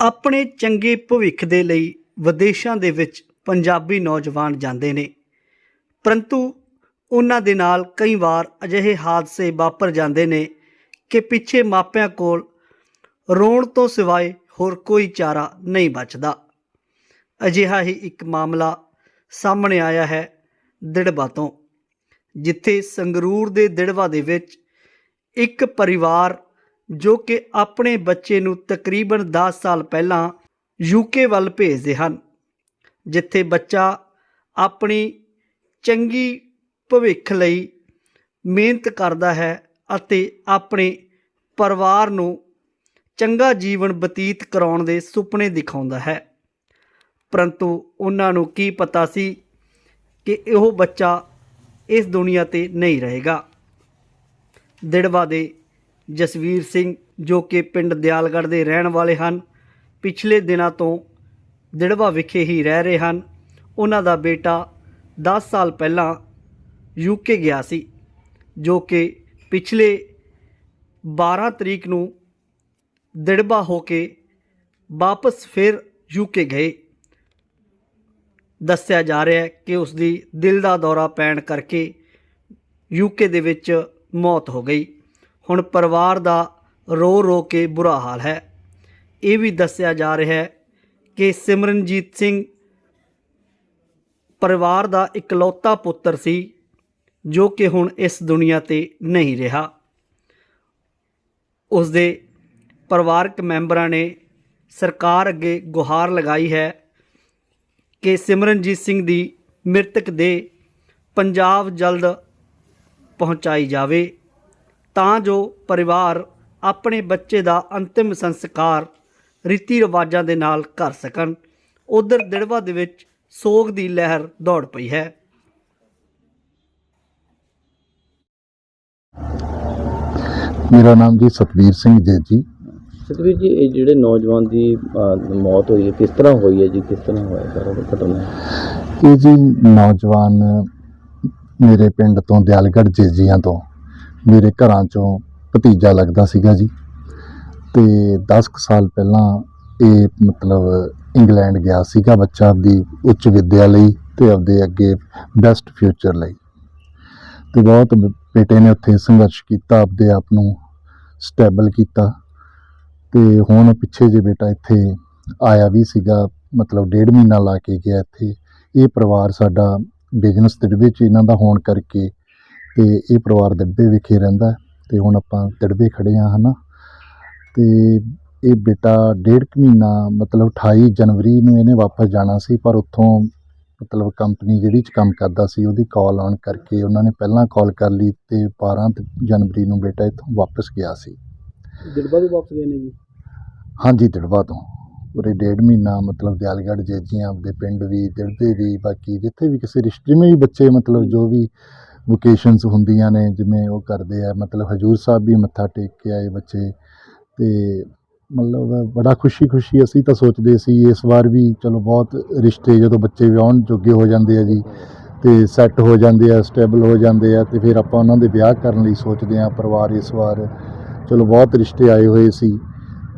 ਆਪਣੇ ਚੰਗੇ ਭਵਿੱਖ ਦੇ ਲਈ ਵਿਦੇਸ਼ਾਂ ਦੇ ਵਿੱਚ ਪੰਜਾਬੀ ਨੌਜਵਾਨ ਜਾਂਦੇ ਨੇ। ਪਰੰਤੂ ਉਹਨਾਂ ਦੇ ਨਾਲ ਕਈ ਵਾਰ ਅਜਿਹੇ ਹਾਦਸੇ ਵਾਪਰ ਜਾਂਦੇ ਨੇ ਕਿ ਪਿੱਛੇ ਮਾਪਿਆਂ ਕੋਲ ਰੋਣ ਤੋਂ ਸਿਵਾਏ ਹੋਰ ਕੋਈ ਚਾਰਾ ਨਹੀਂ ਬਚਦਾ। ਅਜਿਹਾ ਹੀ ਇੱਕ ਮਾਮਲਾ ਸਾਹਮਣੇ ਆਇਆ ਹੈ ਦਿੜਬਾ ਤੋਂ, ਜਿੱਥੇ ਸੰਗਰੂਰ ਦੇ ਦਿੜਬਾ ਦੇ ਵਿੱਚ ਇੱਕ ਪਰਿਵਾਰ ਜੋ ਕਿ ਆਪਣੇ ਬੱਚੇ ਨੂੰ ਤਕਰੀਬਨ 10 ਸਾਲ ਪਹਿਲਾਂ ਯੂਕੇ ਵੱਲ ਭੇਜਦੇ ਹਨ, ਜਿੱਥੇ ਬੱਚਾ ਆਪਣੀ ਚੰਗੀ ਭਵਿੱਖ ਲਈ ਮਿਹਨਤ ਕਰਦਾ ਹੈ ਅਤੇ ਆਪਣੇ ਪਰਿਵਾਰ ਨੂੰ ਚੰਗਾ ਜੀਵਨ ਬਤੀਤ ਕਰਾਉਣ ਦੇ ਸੁਪਨੇ ਦਿਖਾਉਂਦਾ ਹੈ। ਪਰੰਤੂ ਉਹਨਾਂ ਨੂੰ ਕੀ ਪਤਾ ਸੀ ਕਿ ਉਹ ਬੱਚਾ ਇਸ ਦੁਨੀਆ ਤੇ ਨਹੀਂ ਰਹੇਗਾ। ਦਿੜਵਾ ਦੇ ਜਸਵੀਰ ਸਿੰਘ, ਜੋ ਕਿ ਪਿੰਡ ਦਿਆਲਗੜ੍ਹ ਦੇ ਰਹਿਣ ਵਾਲੇ ਹਨ, ਪਿਛਲੇ ਦਿਨਾਂ ਤੋਂ ਦਿੜਵਾ ਵਿਖੇ ਹੀ ਰਹਿ ਰਹੇ ਹਨ। ਉਹਨਾਂ ਦਾ ਬੇਟਾ 10 ਸਾਲ ਪਹਿਲਾਂ ਯੂਕੇ ਗਿਆ ਸੀ, ਜੋ ਕਿ ਪਿਛਲੇ 12 ਤਰੀਕ ਨੂੰ ਦਿੜਬਾ ਹੋ ਕੇ ਵਾਪਸ ਫਿਰ ਯੂਕੇ ਗਏ। ਦੱਸਿਆ ਜਾ ਰਿਹਾ ਹੈ ਕਿ ਉਸ ਦੀ ਦਿਲ ਦਾ ਦੌਰਾ ਪੈਣ ਕਰਕੇ ਯੂਕੇ ਦੇ ਵਿੱਚ ਮੌਤ ਹੋ ਗਈ। ਹੁਣ ਪਰਿਵਾਰ ਦਾ ਰੋ ਰੋ ਕੇ ਬੁਰਾ ਹਾਲ ਹੈ। ਇਹ ਵੀ ਦੱਸਿਆ ਜਾ ਰਿਹਾ ਹੈ ਕਿ ਸਿਮਰਨਜੀਤ ਸਿੰਘ ਪਰਿਵਾਰ ਦਾ ਇਕਲੌਤਾ ਪੁੱਤਰ ਸੀ, ਜੋ ਕਿ ਹੁਣ ਇਸ ਦੁਨੀਆ ਤੇ ਨਹੀਂ ਰਿਹਾ। ਉਸ ਦੇ ਪਰਿਵਾਰਕ ਮੈਂਬਰਾਂ ਨੇ ਸਰਕਾਰ ਅੱਗੇ ਗੁਹਾਰ ਲਗਾਈ ਹੈ ਕਿ ਸਿਮਰਨਜੀਤ ਸਿੰਘ ਦੀ ਮ੍ਰਿਤਕ ਦੇ ਪੰਜਾਬ ਜਲਦ ਪਹੁੰਚਾਈ ਜਾਵੇ। ਤਾਂ ਜੋ ਪਰਿਵਾਰ ਆਪਣੇ ਬੱਚੇ ਦਾ ਅੰਤਿਮ ਸੰਸਕਾਰ ਰੀਤੀ ਰਿਵਾਜਾਂ ਦੇ ਨਾਲ ਕਰ ਸਕਣ। ਉਧਰ ਦਿੜਵਾ ਦੇ ਵਿੱਚ ਸੋਗ ਦੀ ਲਹਿਰ ਦੌੜ ਪਈ ਹੈ। ਮੇਰਾ ਨਾਮ ਜੀ ਸਤਵੀਰ ਸਿੰਘ ਜੇਜੀ। ਸਤਵੀਰ ਜੀ ਇਹ ਜਿਹੜੇ ਨੌਜਵਾਨ ਦੀ ਅਹ, ਮੌਤ ਹੋਈ ਹੈ ਕਿਸ ਤਰ੍ਹਾਂ ਹੋਈ ਹੈ ਜੀ? ਕਿਸ ਤਰ੍ਹਾਂ ਹੋਇਆ ਸਾਰਾ ਉਹ ਘਟਨਾ? ਇਹ ਜੀ ਨੌਜਵਾਨ ਮੇਰੇ ਪਿੰਡ ਤੋਂ ਦਿਆਲਗੜ੍ਹ ਜੇਜੀਆਂ ਤੋਂ ਮੇਰੇ ਘਰਾਂ ਚੋਂ ਭਤੀਜਾ ਲੱਗਦਾ ਸੀਗਾ ਜੀ। ਤੇ 10 ਕੁ ਸਾਲ ਪਹਿਲਾਂ ਇਹ ਮਤਲਬ ਇੰਗਲੈਂਡ ਗਿਆ ਸੀਗਾ ਬੱਚਾ ਆਪਦੀ ਉੱਚ ਵਿੱਦਿਆ ਲਈ ਤੇ ਆਪਦੇ ਅੱਗੇ ਬੈਸਟ ਫਿਊਚਰ ਲਈ। ਤੇ ਬਹੁਤ ਬੇਟੇ ਨੇ ਉੱਥੇ ਸੰਘਰਸ਼ ਕੀਤਾ, ਆਪਦੇ ਆਪ ਨੂੰ ਸਟੇਬਲ ਕੀਤਾ। ਤੇ ਹੁਣ ਪਿੱਛੇ ਜੇ ਬੇਟਾ ਇੱਥੇ ਆਇਆ ਵੀ ਸੀਗਾ, ਮਤਲਬ ਡੇਢ ਮਹੀਨਾ ਲਾ ਕੇ ਗਿਆ ਇੱਥੇ, ਇਹ ਪਰਿਵਾਰ ਸਾਡਾ ਬਿਜ਼ਨਸ ਦੇ ਵਿੱਚ ਇਹਨਾਂ ਦਾ ਹੋਣ ਕਰਕੇ ਤੇ ਇਹ ਪਰਿਵਾਰ ਦਿੜਬੇ ਵਿਖੇ ਰਹਿੰਦਾ ਤੇ ਹੁਣ ਆਪਾਂ ਦਿੜਬੇ ਖੜੇ ਆ ਹਨਾ? ਤੇ ਇਹ ਬੇਟਾ ਡੇਢ ਕੁ ਮਹੀਨਾ ਮਤਲਬ 28 ਜਨਵਰੀ ਨੂੰ ਇਹਨੇ ਵਾਪਸ ਜਾਣਾ ਸੀ ਪਰ ਉੱਥੋਂ ਮਤਲਬ ਕੰਪਨੀ ਜਿਹੜੀ 'ਚ ਕੰਮ ਕਰਦਾ ਸੀ ਉਹਦੀ ਕਾਲ ਆਉਣ ਕਰਕੇ ਉਹਨਾਂ ਨੇ ਪਹਿਲਾਂ ਕਾਲ ਕਰ ਲਈ ਤੇ 12 ਤ- ਜਨਵਰੀ ਨੂੰ ਬੇਟਾ ਇੱਥੋਂ ਵਾਪਸ ਗਿਆ ਸੀ। ਦਿਲਬਾ ਦੇ ਵਾਪਸ ਗਏ ਨੇ ਜੀ? ਹਾਂਜੀ ਦਿੜਵਾ ਤੋਂ। ਉਰੇ ਡੇਢ ਮਹੀਨਾ ਮਤਲਬ ਦਿਆਲਗੜ੍ਹ ਜੇਜੀਆਂ ਦੇ ਪਿੰਡ ਵੀ ਦਿੜਬੇ ਵੀ ਬਾਕੀ ਜਿੱਥੇ ਵੀ ਕਿਸੇ ਰਿਸ਼ਤੇ ਵਿੱਚ ਬੱਚੇ ਮਤਲਬ ਜੋ ਵੀ ਵੋਕੇਸ਼ਨਸ ਹੁੰਦੀਆਂ ਨੇ, ਜਿਵੇਂ ਉਹ ਕਰਦੇ ਆ, ਮਤਲਬ ਹਜੂਰ ਸਾਹਿਬ ਵੀ ਮੱਥਾ ਟੇਕ ਕੇ ਆਏ ਬੱਚੇ ਤੇ ਮਤਲਬ ਬੜਾ ਖੁਸ਼ੀ ਖੁਸ਼ੀ ਅਸੀਂ ਤਾਂ ਸੋਚਦੇ ਸੀ, ਇਸ ਵਾਰ ਵੀ ਚਲੋ ਬਹੁਤ ਰਿਸ਼ਤੇ ਜਦੋਂ ਬੱਚੇ ਵਿਆਹਣ ਜੋਗੇ ਹੋ ਜਾਂਦੇ ਆ ਜੀ ਤੇ ਸੈੱਟ ਹੋ ਜਾਂਦੇ ਆ ਸਟੇਬਲ ਹੋ ਜਾਂਦੇ ਆ ਤੇ ਫਿਰ ਆਪਾਂ ਉਹਨਾਂ ਦੇ ਵਿਆਹ ਕਰਨ ਲਈ ਸੋਚਦੇ ਆ ਪਰਿਵਾਰ ਇਸ ਵਾਰ ਚਲੋ ਬਹੁਤ ਰਿਸ਼ਤੇ ਆਏ ਹੋਏ ਸੀ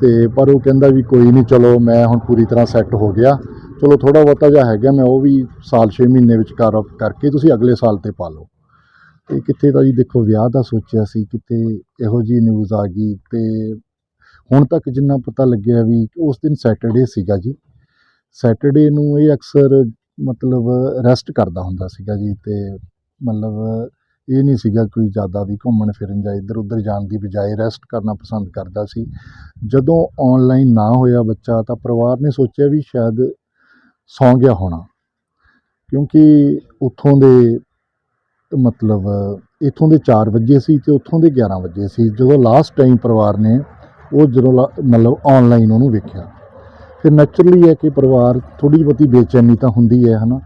ਤੇ ਪਰ ਉਹ ਕਹਿੰਦਾ ਵੀ ਕੋਈ ਨਹੀਂ, ਚਲੋ ਮੈਂ ਹੁਣ ਪੂਰੀ ਤਰ੍ਹਾਂ ਸੈੱਟ ਹੋ ਗਿਆ। ਚਲੋ ਥੋੜਾ ਬਹੁਤਾ ਜਿਹਾ ਹੈਗਾ, ਮੈਂ ਉਹ ਵੀ ਸਾਲ 6 ਮਹੀਨੇ ਵਿੱਚ ਕਰ ਕਰਕੇ ਤੁਸੀਂ ਅਗਲੇ ਸਾਲ ਤੇ ਪਾ ਲਓ। ਤੇ ਕਿੱਥੇ ਤਾਂ ਜੀ ਦੇਖੋ ਵਿਆਹ ਦਾ ਸੋਚਿਆ ਸੀ, ਕਿਤੇ ਇਹੋ ਜੀ ਨਿਊਜ਼ ਆ ਗਈ ਤੇ ਹੁਣ ਤੱਕ ਜਿੰਨਾ ਪਤਾ ਲੱਗਿਆ ਵੀ ਉਸ ਦਿਨ ਸੈਟਰਡੇ ਸੀਗਾ ਜੀ। ਸੈਟਰਡੇ ਨੂੰ ਇਹ ਅਕਸਰ ਮਤਲਬ ਰੈਸਟ ਕਰਦਾ ਹੁੰਦਾ ਸੀਗਾ ਜੀ ਤੇ ਮਤਲਬ ਇਹ ਨਹੀਂ ਸੀਗਾ ਕੋਈ ਜ਼ਿਆਦਾ ਵੀ ਘੁੰਮਣ ਫਿਰਨ ਜਾਂ ਇੱਧਰ ਉੱਧਰ ਜਾਣ ਦੀ ਬਜਾਏ ਰੈਸਟ ਕਰਨਾ ਪਸੰਦ ਕਰਦਾ ਸੀ। ਜਦੋਂ ਆਨਲਾਈਨ ਨਾ ਹੋਇਆ ਬੱਚਾ ਤਾਂ ਪਰਿਵਾਰ ਨੇ ਸੋਚਿਆ ਵੀ ਸ਼ਾਇਦ ਸੌਂ ਗਿਆ ਹੋਣਾ। ਕਿਉਂਕਿ ਉੱਥੋਂ ਦੇ ਮਤਲਬ ਇੱਥੋਂ ਦੇ 4 ਵਜੇ ਸੀ ਤੇ ਉੱਥੋਂ ਦੇ 11 ਵਜੇ ਸੀ। ਜਦੋਂ ਲਾਸਟ ਟਾਈਮ ਪਰਿਵਾਰ ਨੇ ਉਹ ਜਦੋਂ ਲਾ- ਮਤਲਬ ਆਨਲਾਈਨ ਉਹਨੂੰ ਵੇਖਿਆ। ਫਿਰ ਨੈਚੁਰਲੀ ਹੈ ਕਿ ਪਰਿਵਾਰ ਥੋੜੀ ਬਹੁਤੀ ਬੇਚੈਨੀ ਤਾਂ ਹੁੰਦੀ ਹੈ, ਹਨਾ?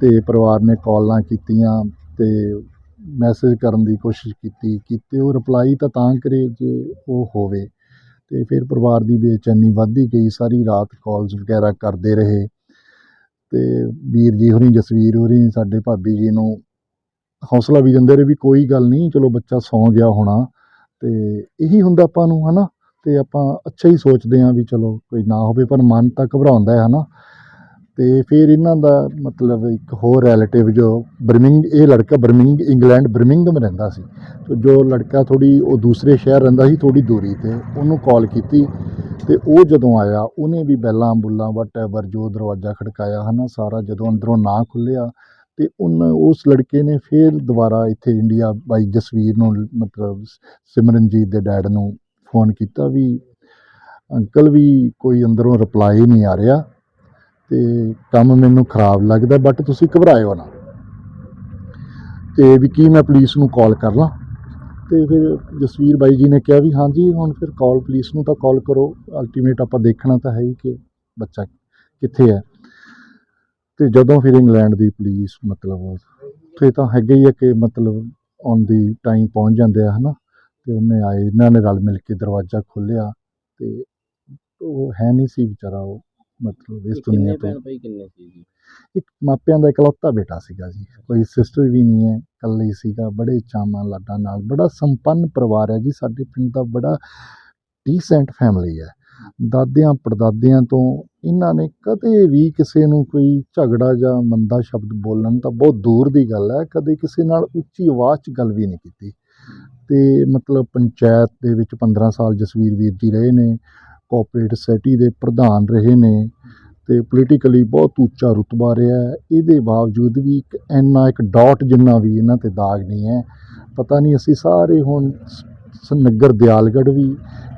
ਤੇ ਪਰਿਵਾਰ ਨੇ ਕਾਲਾਂ ਕੀਤੀਆਂ ਤੇ ਮੈਸੇਜ ਕਰਨ ਦੀ ਕੋਸ਼ਿਸ਼ ਕੀਤੀ, ਕੀਤੇ ਉਹ ਰਿਪਲਾਈ ਤਾਂ ਤਾਂ ਕਰੇ ਜੇ ਉਹ ਹੋਵੇ। ਤੇ ਫਿਰ ਪਰਿਵਾਰ ਦੀ ਬੇਚੈਨੀ ਵੱਧਦੀ ਗਈ, ਸਾਰੀ ਰਾਤ ਕਾਲਸ ਵਗੈਰਾ ਕਰਦੇ ਰਹੇ। ਤੇ ਵੀਰ ਜੀ ਹੋਰੀ, ਜਸਵੀਰ ਹੋਰੀ, ਸਾਡੇ ਭਾਬੀ ਜੀ ਨੂੰ ਹੌਸਲਾ ਵੀ ਦਿੰਦੇ ਰਹੇ ਵੀ ਕੋਈ ਗੱਲ ਨਹੀਂ, ਚਲੋ ਬੱਚਾ ਸੌਂ ਗਿਆ ਹੋਣਾ ਤੇ ਇਹੀ ਹੁੰਦਾ ਆਪਾਂ ਨੂੰ, ਹਨਾ? ਤੇ ਆਪਾਂ ਅੱਛਾ ਹੀ ਸੋਚਦੇ ਹਾਂ ਵੀ ਚਲੋ ਕੋਈ ਨਾ ਹੋਵੇ, ਪਰ ਮਨ ਤਾਂ ਘਬਰਾਉਂਦਾ ਹੈ, ਹਨਾ? ਤੇ ਫਿਰ ਇਹਨਾਂ ਦਾ ਮਤਲਬ ਇੱਕ ਹੋਰ ਰਿਲੇਟਿਵ ਜੋ ਬਰਮਿੰਗ, ਇਹ ਲੜਕਾ ਬਰਮਿੰਗ, ਇੰਗਲੈਂਡ ਬਰਮਿੰਗਮ ਰਹਿੰਦਾ ਸੀ। ਤੇ ਜੋ ਲੜਕਾ ਥੋੜੀ ਉਹ ਦੂਸਰੇ ਸ਼ਹਿਰ ਰਹਿੰਦਾ ਸੀ ਥੋੜੀ ਦੂਰੀ ਤੇ, ਉਹਨੂੰ ਕਾਲ ਕੀਤੀ ਤੇ ਉਹ ਜਦੋਂ ਆਇਆ, ਉਹਨੇ ਵੀ ਬੈਲਾਂ ਬੁੱਲਾਂ ਵਟਐਵਰ ਜੋ ਦਰਵਾਜ਼ਾ ਖੜਕਾਇਆ, ਹਨਾ? ਸਾਰਾ ਜਦੋਂ ਅੰਦਰੋਂ ਨਾ ਖੁੱਲਿਆ ਤੇ ਉਨ, ਉਸ ਲੜਕੇ ਨੇ ਫਿਰ ਦੁਬਾਰਾ ਇੱਥੇ ਇੰਡੀਆ ਬਾਈ ਜਸਵੀਰ ਨੂੰ, ਮਤਲਬ ਸਿਮਰਨਜੀਤ ਦੇ ਡੈਡ ਨੂੰ ਫੋਨ ਕੀਤਾ ਵੀ ਅੰਕਲ ਵੀ ਕੋਈ ਅੰਦਰੋਂ ਰਿਪਲਾਈ ਨਹੀਂ ਆ ਰਿਹਾ ਤੇ ਕੰਮ ਮੈਨੂੰ ਖਰਾਬ ਲੱਗਦਾ ਬਟ ਤੁਸੀਂ ਘਬਰਾਇਓ ਨਾ। ਤੇ ਵੀ ਕੀ ਮੈਂ ਪੁਲਿਸ ਨੂੰ ਕਾਲ ਕਰ ਲਾਂ? ਤੇ ਫਿਰ ਜਸਵੀਰ ਬਾਈ ਜੀ ਨੇ ਕਿਹਾ ਵੀ ਹਾਂਜੀ, ਹੁਣ ਫਿਰ ਕਾਲ ਪੁਲਿਸ ਨੂੰ ਤਾਂ ਕਾਲ ਕਰੋ। ਅਲਟੀਮੇਟ ਆਪਾਂ ਦੇਖਣਾ ਤਾਂ ਹੈ ਹੀ ਕਿ ਬੱਚਾ ਕਿੱਥੇ ਹੈ। ਤੇ ਜਦੋਂ ਫਿਰ ਇੰਗਲੈਂਡ ਦੀ ਪੁਲਿਸ ਮਤਲਬ ਉੱਥੇ ਤਾਂ ਹੈਗੇ ਹੀ ਆ ਕਿ ਮਤਲਬ ਔਨ ਦੀ ਟਾਈਮ ਪਹੁੰਚ ਜਾਂਦੇ ਆ ਹਨਾ? ਤੇ ਉਹਨੇ ਆਏ ਇਹਨਾਂ ਨੇ ਰਲ ਮਿਲ ਕੇ ਦਰਵਾਜ਼ਾ ਖੋਲ੍ਹਿਆ ਤੇ ਉਹ ਹੈ ਨਹੀਂ ਸੀ ਵਿਚਾਰਾ ਉਹ ਮਤਲਬ ਇਸ ਦੁਨੀਆ ਤੋਂ। ਭੈਣ ਭਾਈ ਕਿੰਨੇ ਸੀ ਜੀ? ਇੱਕ ਮਾਪਿਆਂ ਦਾ ਇਕਲੌਤਾ ਬੇਟਾ ਸੀਗਾ ਜੀ ਕੋਈ ਸਿਸਟਰ ਵੀ ਨਹੀਂ ਹੈ ਇਕੱਲਾ ਹੀ ਸੀਗਾ ਬੜੇ ਚਾਵਾਂ ਲਾਡਾਂ ਨਾਲ ਬੜਾ ਸੰਪੰਨ ਪਰਿਵਾਰ ਹੈ ਜੀ ਸਾਡੇ ਪਿੰਡ ਦਾ ਬੜਾ ਡੀਸੈਂਟ ਫੈਮਿਲੀ ਹੈ। ਦਾਦਿਆਂ ਪੜਦਾਦਿਆਂ ਤੋਂ ਇਹਨਾਂ ਨੇ ਕਦੇ ਵੀ ਕਿਸੇ ਨੂੰ ਕੋਈ ਝਗੜਾ ਜਾਂ ਮੰਦਾ ਸ਼ਬਦ ਬੋਲਣ ਤਾਂ ਬਹੁਤ ਦੂਰ ਦੀ ਗੱਲ ਹੈ, ਕਦੇ ਕਿਸੇ ਨਾਲ ਉੱਚੀ ਆਵਾਜ਼ 'ਚ ਗੱਲ ਵੀ ਨਹੀਂ ਕੀਤੀ। ਤੇ ਮਤਲਬ ਪੰਚਾਇਤ ਦੇ ਵਿੱਚ 15 ਸਾਲ ਜਸਵੀਰ ਵੀਰ ਜੀ ਰਹੇ ਨੇ ਕੋਆਪਰੇਟਿਵ ਸੋਸਾਇਟੀ ਦੇ ਪ੍ਰਧਾਨ ਰਹੇ ਨੇ ਤੇ ਪੋਲੀਟੀਕਲੀ ਬਹੁਤ ਉੱਚਾ ਰੁਤਬਾ ਰਿਹਾ ਇਹਦੇ ਬਾਵਜੂਦ ਵੀ ਇੱਕ ਇੰਨਾ ਇੱਕ ਡਾਟ ਜਿੰਨਾ ਵੀ ਇਹਨਾਂ ਤੇ ਦਾਗ ਨਹੀਂ ਹੈ, ਪਤਾ ਨਹੀਂ ਅਸੀਂ ਸਾਰੇ ਹੁਣ ਨਗਰ ਦਿਆਲਗੜ੍ਹ ਵੀ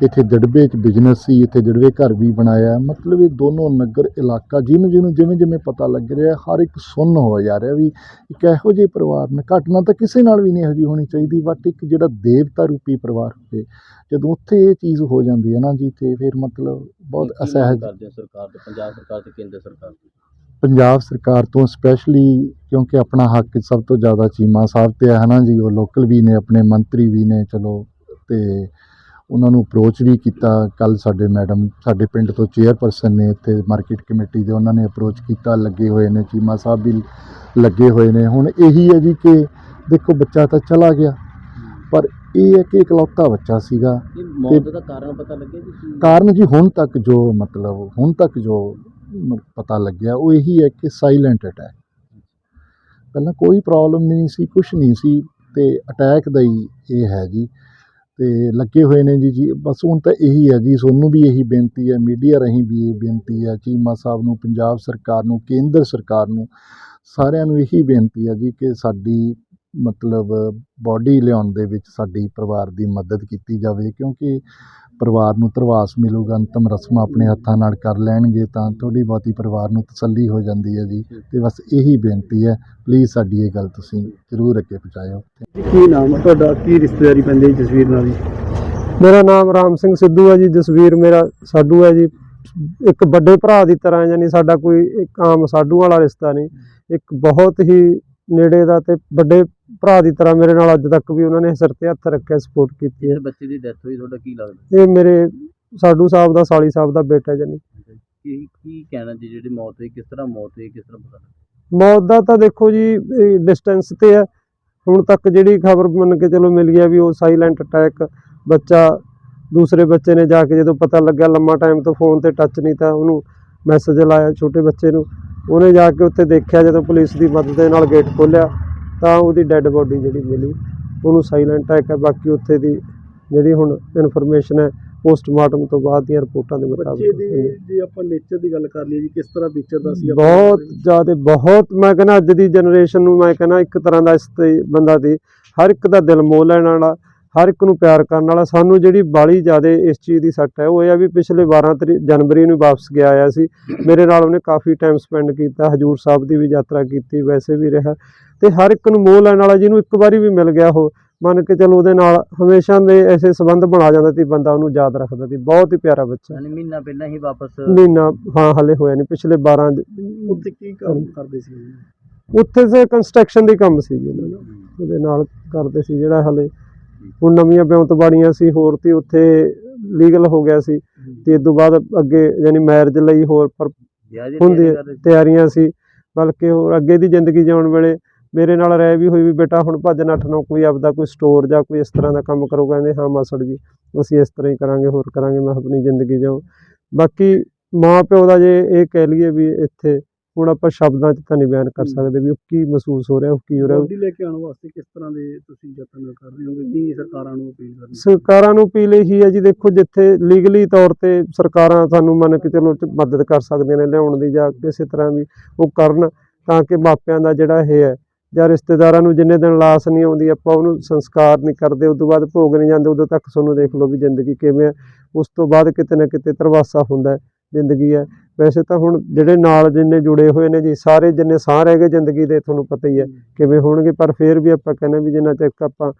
ਇੱਥੇ ਜੜਬੇ 'ਚ ਬਿਜ਼ਨਸ ਸੀ ਇੱਥੇ ਜੜਵੇ ਘਰ ਵੀ ਬਣਾਇਆ ਮਤਲਬ ਇਹ ਦੋਨੋਂ ਨਗਰ ਇਲਾਕਾ ਜਿਹਨੂੰ ਜਿਹਨੂੰ ਜਿਵੇਂ ਜਿਵੇਂ ਪਤਾ ਲੱਗ ਰਿਹਾ ਹਰ ਇੱਕ ਸੁੰਨ ਹੋ ਜਾ ਰਿਹਾ ਵੀ ਇੱਕ ਇਹੋ ਜਿਹੇ ਪਰਿਵਾਰ ਨੇ। ਘਟਨਾ ਤਾਂ ਕਿਸੇ ਨਾਲ ਵੀ ਨਹੀਂ ਇਹੋ ਜਿਹੀ ਹੋਣੀ ਚਾਹੀਦੀ ਬਟ ਇੱਕ ਜਿਹੜਾ ਦੇਵਤਾ ਰੂਪੀ ਪਰਿਵਾਰ ਹੋਵੇ ਜਦੋਂ ਉੱਥੇ ਇਹ ਚੀਜ਼ ਹੋ ਜਾਂਦੀ ਹੈ ਨਾ ਜੀ ਤੇ ਫਿਰ ਮਤਲਬ ਬਹੁਤ ਅਸਹਿਜ ਕਰਦੇ ਸਰਕਾਰ ਤੋਂ? ਪੰਜਾਬ ਸਰਕਾਰ ਤੇ ਕੇਂਦਰ ਸਰਕਾਰ ਪੰਜਾਬ ਸਰਕਾਰ ਤੋਂ ਸਪੈਸ਼ਲੀ ਕਿਉਂਕਿ ਆਪਣਾ ਹੱਕ ਸਭ ਤੋਂ ਜ਼ਿਆਦਾ ਚੀਮਾ ਸਾਹਿਬ ਤੇ ਹੈ ਨਾ ਜੀ ਉਹ ਲੋਕਲ ਵੀ ਨੇ ਆਪਣੇ ਮੰਤਰੀ ਵੀ ਨੇ ਚਲੋ ਤੇ ਉਹਨਾਂ ਨੂੰ ਅਪਰੋਚ ਵੀ ਕੀਤਾ। ਕੱਲ ਸਾਡੇ ਮੈਡਮ ਸਾਡੇ ਪਿੰਡ ਤੋਂ ਚੇਅਰਪਰਸਨ ਨੇ ਇੱਥੇ ਮਾਰਕੀਟ ਕਮੇਟੀ ਦੇ ਉਹਨਾਂ ਨੇ ਅਪਰੋਚ ਕੀਤਾ ਲੱਗੇ ਹੋਏ ਨੇ ਚੀਮਾ ਸਾਹਿਬ ਵੀ ਲੱਗੇ ਹੋਏ ਨੇ। ਹੁਣ ਇਹੀ ਹੈ ਜੀ ਕਿ ਦੇਖੋ ਬੱਚਾ ਤਾਂ ਚਲਾ ਗਿਆ ਪਰ ਇਹ ਹੈ ਕਿ ਇਕਲੌਤਾ ਬੱਚਾ ਸੀਗਾ। ਮੌਤ ਦਾ ਕਾਰਨ ਪਤਾ ਲੱਗਿਆ ਜੀ ਕੀ? ਕਾਰਨ ਜੀ ਹੁਣ ਤੱਕ ਜੋ ਮਤਲਬ ਹੁਣ ਤੱਕ ਜੋ ਪਤਾ ਲੱਗਿਆ ਉਹ ਇਹੀ ਹੈ ਕਿ ਸਾਇਲੈਂਟ ਅਟੈਕ ਪਹਿਲਾਂ ਕੋਈ ਪ੍ਰੋਬਲਮ ਨਹੀਂ ਸੀ ਕੁਝ ਨਹੀਂ ਸੀ ਤੇ ਅਟੈਕ ਦਾ ਹੀ ਇਹ ਹੈ ਜੀ। ਤੇ ਲੱਗੇ ਹੋਏ ਨੇ ਜੀ ਜੀ, ਬਸ ਹੁਣ ਤਾਂ ਇਹੀ ਹੈ ਜੀ, ਤੁਹਾਨੂੰ ਵੀ ਇਹੀ ਬੇਨਤੀ ਹੈ, ਮੀਡੀਆ ਰਾਹੀਂ ਵੀ ਇਹ ਬੇਨਤੀ ਹੈ, ਚੀਮਾ ਸਾਹਿਬ ਨੂੰ, ਪੰਜਾਬ ਸਰਕਾਰ ਨੂੰ, ਕੇਂਦਰ ਸਰਕਾਰ ਨੂੰ, ਸਾਰਿਆਂ ਨੂੰ ਇਹੀ ਬੇਨਤੀ ਹੈ ਜੀ ਕਿ ਸਾਡੀ ਮਤਲਬ ਬਾਡੀ ਲਿਆਉਣ ਦੇ ਵਿੱਚ ਸਾਡੀ ਪਰਿਵਾਰ ਦੀ ਮਦਦ ਕੀਤੀ ਜਾਵੇ, ਕਿਉਂਕਿ ਪਰਿਵਾਰ ਨੂੰ ਧਰਵਾਸ ਮਿਲੂਗਾ ਅੰਤਮ ਰਸਮਾਂ ਆਪਣੇ ਹੱਥਾਂ ਨਾਲ ਕਰ ਲੈਣਗੇ ਤਾਂ ਥੋੜੀ ਬਹੁਤੀ ਪਰਿਵਾਰ ਨੂੰ ਤਸੱਲੀ ਹੋ ਜਾਂਦੀ ਹੈ ਜੀ। ਤੇ ਬਸ ਇਹੀ ਬੇਨਤੀ ਹੈ ਪਲੀਜ਼ ਸਾਡੀ ਇਹ ਗੱਲ ਤੁਸੀਂ ਜ਼ਰੂਰ ਅੱਗੇ ਪਹੁੰਚਾਇਓ। ਕੀ ਨਾਮ ਹੈ ਤੁਹਾਡਾ? ਕੀ ਰਿਸ਼ਤੇਦਾਰੀ ਪੈਂਦੀ ਹੈ ਜਸਵੀਰ ਨਾਲ ਜੀ? ਮੇਰਾ ਨਾਮ ਰਾਮ ਸਿੰਘ ਸਿੱਧੂ ਹੈ ਜੀ ਜਸਵੀਰ ਮੇਰਾ ਸਾਡੂ ਹੈ ਜੀ। ਇੱਕ ਵੱਡੇ ਭਰਾ ਦੀ ਤਰ੍ਹਾਂ ਯਾਨੀ ਸਾਡਾ ਕੋਈ ਇੱਕ ਆਮ ਸਾਡੂ ਵਾਲਾ ਰਿਸ਼ਤਾ ਨਹੀਂ ਇੱਕ ਬਹੁਤ ਹੀ ਨੇੜੇ ਦਾ ਤੇ ਵੱਡੇ ਭਰਾ ਦੀ ਤਰ੍ਹਾਂ ਮੇਰੇ ਨਾਲ ਅੱਜ ਤੱਕ ਵੀ ਉਹਨਾਂ ਨੇ ਸਿਰ ਤੇ ਹੱਥ ਰੱਖਿਆ ਸਪੋਰਟ ਕੀਤੀ ਹੈ। ਬੱਚੇ ਦੀ ਡੈਥ ਹੋਈ ਤੁਹਾਡਾ ਕੀ ਲੱਗਦਾ? ਇਹ ਮੇਰੇ ਸਾਡੂ ਸਾਹਿਬ ਦਾ ਸਾਲੀ ਸਾਹਿਬ ਦਾ ਬੇਟਾ ਜਾਨੀ। ਕੀ ਕੀ ਕਹਿਣਾ ਜੀ ਜਿਹੜੀ ਮੌਤ ਹੋਈ ਕਿਸ ਤਰ੍ਹਾਂ ਮੌਤ ਹੋਈ ਕਿਸ ਤਰ੍ਹਾਂ ਪਤਾ ਮੌਤ ਦਾ ਤਾਂ ਦੇਖੋ ਜੀ ਡਿਸਟੈਂਸ ਤੇ ਹੈ। ਹੁਣ ਤੱਕ ਜਿਹੜੀ ਖਬਰ ਮੰਨ ਕੇ ਚਲੋ ਮਿਲ ਗਿਆ ਵੀ ਉਹ ਸਾਇਲੈਂਟ ਅਟੈਕ ਬੱਚਾ ਦੂਸਰੇ ਬੱਚੇ ਨੇ ਜਾ ਕੇ ਜਦੋਂ ਪਤਾ ਲੱਗਿਆ ਲੰਮਾ ਟਾਈਮ ਤੋਂ ਫੋਨ ਤੇ ਟੱਚ ਨਹੀਂ ਤਾਂ ਉਹਨੂੰ ਮੈਸੇਜ ਲਾਇਆ ਛੋਟੇ ਬੱਚੇ ਨੂੰ। ਉਹਨੇ ਜਾ ਕੇ ਉੱਥੇ ਦੇਖਿਆ ਜਦੋਂ ਪੁਲਿਸ ਦੀ ਮਦਦ ਦੇ ਨਾਲ ਗੇਟ ਖੋਲ੍ਹਿਆ ਤਾਂ ਉਹਦੀ ਡੈੱਡ ਬੋਡੀ ਜਿਹੜੀ ਮਿਲੀ। ਉਹਨੂੰ ਸਾਇਲੈਂਟ ਅਟੈਕ ਹੈ ਬਾਕੀ ਉੱਥੇ ਦੀ ਜਿਹੜੀ ਹੁਣ ਇਨਫੋਰਮੇਸ਼ਨ ਹੈ ਪੋਸਟਮਾਰਟਮ ਤੋਂ ਬਾਅਦ ਦੀਆਂ ਰਿਪੋਰਟਾਂ ਦੇ ਬੱਚੇ ਮੁਤਾਬਕ ਦੀ ਜੇ ਆਪਾਂ ਨੇਚਰ ਦੀ ਗੱਲ ਕਰ ਲਈਏ ਜੀ ਕਿਸ ਤਰ੍ਹਾਂ ਵਿਚਰਦਾ ਸੀ ਬਹੁਤ ਜ਼ਿਆਦਾ ਬਹੁਤ ਮੈਂ ਕਹਿੰਦਾ ਅੱਜ ਦੀ ਜਨਰੇਸ਼ਨ ਨੂੰ ਮੈਂ ਕਹਿੰਦਾ ਇੱਕ ਤਰ੍ਹਾਂ ਦਾ ਇਸ ਤੇ ਬੰਦਾ ਦੀ ਹਰ ਇੱਕ ਦਾ ਦਿਲ ਮੋਹ ਲੈਣ ਵਾਲਾ ਹਰ ਇੱਕ ਨੂੰ ਪਿਆਰ ਕਰਨ ਵਾਲਾ। ਸਾਨੂੰ ਜਿਹੜੀ ਬਾਲੀ ਜ਼ਿਆਦਾ ਇਸ ਚੀਜ਼ ਦੀ ਸੱਟ ਹੈ ਉਹ ਇਹ ਆ ਵੀ ਪਿਛਲੇ 12 ਤਰੀ ਜਨਵਰੀ ਨੂੰ ਵਾਪਸ ਗਿਆ ਆਇਆ ਸੀ। ਮੇਰੇ ਨਾਲ ਉਹਨੇ ਕਾਫੀ ਟਾਈਮ ਸਪੈਂਡ ਕੀਤਾ ਹਜੂਰ ਸਾਹਿਬ ਦੀ ਵੀ ਯਾਤਰਾ ਕੀਤੀ ਵੈਸੇ ਵੀ ਰਿਹਾ। ਤੇ ਹਰ ਇੱਕ ਨੂੰ ਮੋਹ ਲੈਣ ਵਾਲਾ ਜਿਹਨੂੰ ਇੱਕ ਵਾਰੀ ਵੀ ਮਿਲ ਗਿਆ ਉਹ ਮੰਨ ਕੇ ਚਲੋ ਉਹਦੇ ਨਾਲ ਹਮੇਸ਼ਾ ਦੇ ਐਸੇ ਸੰਬੰਧ ਬਣਾ ਜਾਂਦਾ ਸੀ ਬੰਦਾ ਉਹਨੂੰ ਯਾਦ ਰੱਖਦਾ ਸੀ। ਬਹੁਤ ਹੀ ਪਿਆਰਾ ਬੱਚਾ। ਯਾਨੀ ਮਹੀਨਾ ਪਹਿਲਾਂ ਹੀ ਵਾਪਸ ਮਹੀਨਾ ਹਾਂ ਹਲੇ ਹੋਇਆ ਨਹੀਂ ਪਿਛਲੇ 12 ਜ- ਉੱਥੇ ਕੀ ਕੰਮ ਕਰਦੇ ਸੀ? ਉੱਥੇ ਸੇ ਕੰਸਟਰਕਸ਼ਨ ਦੀ ਕੰਮ ਸੀ ਜੀ। ਉਹਦੇ ਨਾਲ ਕਰਦੇ ਸੀ ਜਿਹੜਾ ਹਲੇ ਹੁਣ ਨਵੀਆਂ ਬਿਉਂਤਬਾੜੀਆਂ ਸੀ ਹੋਰ ਤੇ ਉੱਥੇ ਲੀਗਲ ਹੋ ਗਿਆ ਸੀ ਤੇ ਇਸ ਤੋਂ ਬਾਅਦ ਅੱਗੇ ਯਾਨੀ ਮੈਰਿਜ ਲਈ ਹੋਰ ਪਰ ਹੁੰਦੀ? ਤਿਆਰੀਆਂ ਸੀ ਬਲਕਿ ਹੋਰ ਅੱਗੇ ਦੀ ਜ਼ਿੰਦਗੀ ਜਿਉਣ ਵੇਲੇ ਮੇਰੇ ਨਾਲ ਰਹਿ ਵੀ ਹੋਈ ਵੀ ਬੇਟਾ ਹੁਣ ਭੱਜ ਨੱਠ ਨਾ ਕੋਈ ਆਪਦਾ ਕੋਈ ਸਟੋਰ ਜਾਂ ਕੋਈ ਇਸ ਤਰ੍ਹਾਂ ਦਾ ਕੰਮ ਕਰੋ ਕਹਿੰਦੇ ਹਾਂ ਮਾਸੜ ਜੀ ਅਸੀਂ ਇਸ ਤਰ੍ਹਾਂ ਹੀ ਕਰਾਂਗੇ ਹੋਰ ਕਰਾਂਗੇ ਮੈਂ ਆਪਣੀ ਜ਼ਿੰਦਗੀ ਜਿਉ ਬਾਕੀ ਮਾਂ ਪਿਓ ਦਾ ਜੇ ਇਹ ਕਹਿ ਲਈਏ ਵੀ ਇੱਥੇ ਹੁਣ ਆਪਾਂ ਸ਼ਬਦਾਂ 'ਚ ਤਾਂ ਨਹੀਂ ਬਿਆਨ ਕਰ। ਸਕਦੇ ਵੀ ਉਹ ਕੀ ਮਹਿਸੂਸ ਹੋ ਰਿਹਾ ਉਹ ਕੀ ਹੋ ਰਿਹਾ। ਬੋਡੀ ਲੈ ਕੇ ਆਉਣ ਵਾਸਤੇ ਕਿਸ ਤਰ੍ਹਾਂ ਦੇ ਤੁਸੀਂ ਯਤਨ ਕਰ ਰਹੇ ਹੋਗੇ? ਕੀ ਸਰਕਾਰਾਂ ਨੂੰ ਅਪੀਲ ਕਰਨੀ ਸਰਕਾਰਾਂ ਨੂੰ ਅਪੀਲ ਇਹੀ ਹੈ ਜੀ ਦੇਖੋ ਜਿੱਥੇ ਲੀਗਲੀ ਤੌਰ ਤੇ ਸਰਕਾਰਾਂ ਸਾਨੂੰ ਮੰਨ ਕੇ ਚਲੋ ਮਦਦ ਕਰ ਸਕਦੀਆਂ ਨੇ ਲਿਆਉਣ ਦੀ ਜਾਂ ਕਿਸੇ ਤਰ੍ਹਾਂ ਵੀ ਉਹ ਕਰਨ ਤਾਂ ਕਿ ਮਾਪਿਆਂ ਦਾ ਜਿਹੜਾ ਇਹ ਹੈ ਜਾਂ ਰਿਸ਼ਤੇਦਾਰਾਂ ਨੂੰ ਜਿੰਨੇ ਦਿਨ ਲਾਸ਼ ਨਹੀਂ ਆਉਂਦੀ ਆਪਾਂ ਉਹਨੂੰ ਸੰਸਕਾਰ ਨਹੀਂ ਕਰਦੇ ਉਸ ਤੋਂ ਬਾਅਦ ਭੋਗ ਨਹੀਂ ਜਾਂਦੇ ਉਦੋਂ ਤੱਕ ਤੁਹਾਨੂੰ ਦੇਖ ਲਓ ਵੀ ਜ਼ਿੰਦਗੀ ਕਿਵੇਂ ਹੈ। ਉਸ ਤੋਂ ਬਾਅਦ ਕਿਤੇ ਨਾ ਕਿਤੇ ਤਰਵਾਸਾ ਹੁੰਦਾ ਹੈ। ਜ਼ਿੰਦਗੀ ਹੈ। ਵੈਸੇ ਤਾਂ ਹੁਣ ਜਿਹੜੇ ਨਾਲ ਜਿੰਨੇ ਜੁੜੇ ਹੋਏ ਨੇ ਜੀ, ਸਾਰੇ ਜਿੰਨੇ ਸਾਹ ਰਹਿ ਗਏ ਜ਼ਿੰਦਗੀ ਦੇ, ਤੁਹਾਨੂੰ ਪਤਾ ਹੀ ਹੈ ਕਿਵੇਂ ਹੋਣਗੇ, ਪਰ ਫਿਰ ਵੀ ਆਪਾਂ ਕਹਿੰਦੇ ਵੀ ਜਿੰਨਾ ਚਿਰ ਤੱਕ ਆਪਾਂ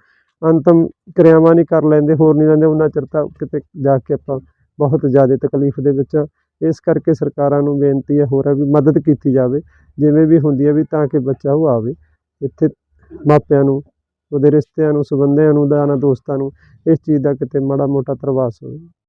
ਅੰਤਮ ਕਿਰਿਆਵਾਂ ਨਹੀਂ ਕਰ ਲੈਂਦੇ, ਹੋਰ ਨਹੀਂ ਲੈਂਦੇ, ਉਹਨਾਂ ਚਿਰ ਤਾਂ ਕਿਤੇ ਜਾ ਕੇ ਆਪਾਂ ਬਹੁਤ ਜ਼ਿਆਦਾ ਤਕਲੀਫ ਦੇ ਵਿੱਚ ਆ। ਇਸ ਕਰਕੇ ਸਰਕਾਰਾਂ ਨੂੰ ਬੇਨਤੀ ਹੈ ਹੋਰ ਹੈ ਵੀ ਮਦਦ ਕੀਤੀ ਜਾਵੇ, ਜਿਵੇਂ ਵੀ ਹੁੰਦੀ ਹੈ ਵੀ ਤਾਂ ਕਿ ਬੱਚਾ ਉਹ ਆਵੇ। ਇੱਥੇ ਮਾਪਿਆਂ ਨੂੰ, ਉਹਦੇ ਰਿਸ਼ਤਿਆਂ ਨੂੰ, ਸੰਬੰਧੀਆਂ ਨੂੰ, ਦਾਣਾ ਦੋਸਤਾਂ ਨੂੰ ਇਸ ਚੀਜ਼ ਦਾ ਕਿਤੇ ਮਾੜਾ ਮੋਟਾ ਤਰਵਾਸ ਹੋਵੇ।